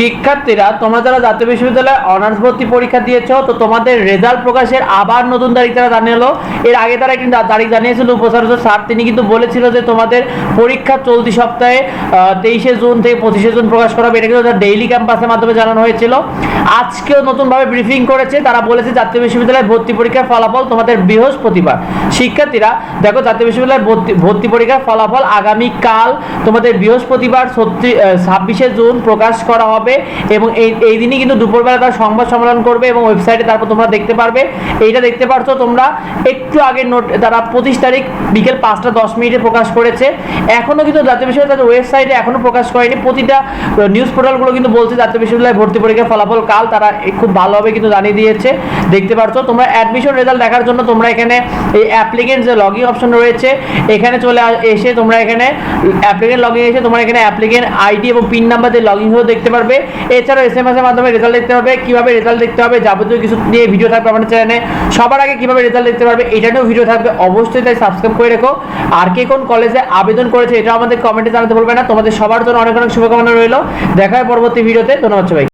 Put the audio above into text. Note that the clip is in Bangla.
শিক্ষার্থীরা, তোমরা যারা জাতীয় বিশ্ববিদ্যালয়ে অনার্স ভর্তি পরীক্ষা দিয়েছ, তো তোমাদের রেজাল্ট প্রকাশের আবার নতুন তারিখ তারা জানিয়ে এর আগে তারা একটি তারিখ জানিয়েছিল উপাচার্য স্যার, তিনি কিন্তু বলেছিল যে তোমাদের পরীক্ষা চলতি সপ্তাহে তেইশে জুন থেকে পঁচিশে জুন প্রকাশ করা হবে। এটা কিন্তু ডেইলি ক্যাম্পাসের মাধ্যমে জানানো হয়েছিল। আজকেও নতুনভাবে ব্রিফিং করেছে। তারা বলেছে, জাতীয় বিশ্ববিদ্যালয়ে ভর্তি পরীক্ষার ফলাফল তোমাদের বৃহস্পতিবার। শিক্ষার্থীরা, দেখো, জাতীয় বিশ্ববিদ্যালয়ের ভর্তি পরীক্ষার ফলাফল আগামীকাল তোমাদের বৃহস্পতিবার ছত্রিশ ছাব্বিশে জুন প্রকাশ করা হবে এবং এই এই দিনই কিন্তু দুপুরবেলা তারা সংবাদ সম্মেলন করবে এবং ওয়েবসাইটে তারপর তোমরা দেখতে পারবে। এইটা দেখতে পারছ তোমরা, একটু আগে নোট, তারা পঁচিশ তারিখ বিকেল পাঁচটা দশ মিনিটে প্রকাশ করেছে। এখনও কিন্তু জাতীয় বিশ্ববিদ্যালয়ের ওয়েবসাইটে এখনও প্রকাশ করেনি। প্রতিটা নিউজ পোর্টালগুলো কিন্তু বলছে জাতীয় বিশ্ববিদ্যালয়ে ভর্তি পরীক্ষার ফলাফল কাল তারা খুব ভালোভাবে কিন্তু জানিয়ে দিয়েছে। দেখতে পারছ, তোমরা অ্যাডমিশন রেজাল্ট দেখার জন্য তোমরা এখানে এই অ্যাপ্লিকেন্ট যে লগইন অপশন রয়েছে, এখানে চলে এসে তোমরা এখানে অ্যাপ্লিকেন্ট লগ ইন এসে তোমরা এখানে অ্যাপ্লিকেন্ট আইডি এবং পিন নাম্বার দিয়ে লগ ইন হয়ে দেখতে পারবে। এছাড়াও এস এম এস এর মাধ্যমে রেজাল্ট দেখতে পারবে, কীভাবে রেজাল্ট দেখতে হবে যাবতীয় কিছু নিয়ে ভিডিও থাকবে আমাদের চ্যানেলে সবার আগে কীভাবে রেজাল্ট দেখতে পারবে এটা নিয়েও ভিডিও থাকবে, অবশ্যই তাই সাবস্ক্রাইব করে রেখো। আর কে কোন কলেজে আবেদন করেছে এটা আমাদের কমেন্টে জানাতে বলবে না। তোমাদের সবার জন্য অনেক অনেক শুভকামনা রইল। দেখা হয় পরবর্তী ভিডিওতে ধন্যবাদ সবাই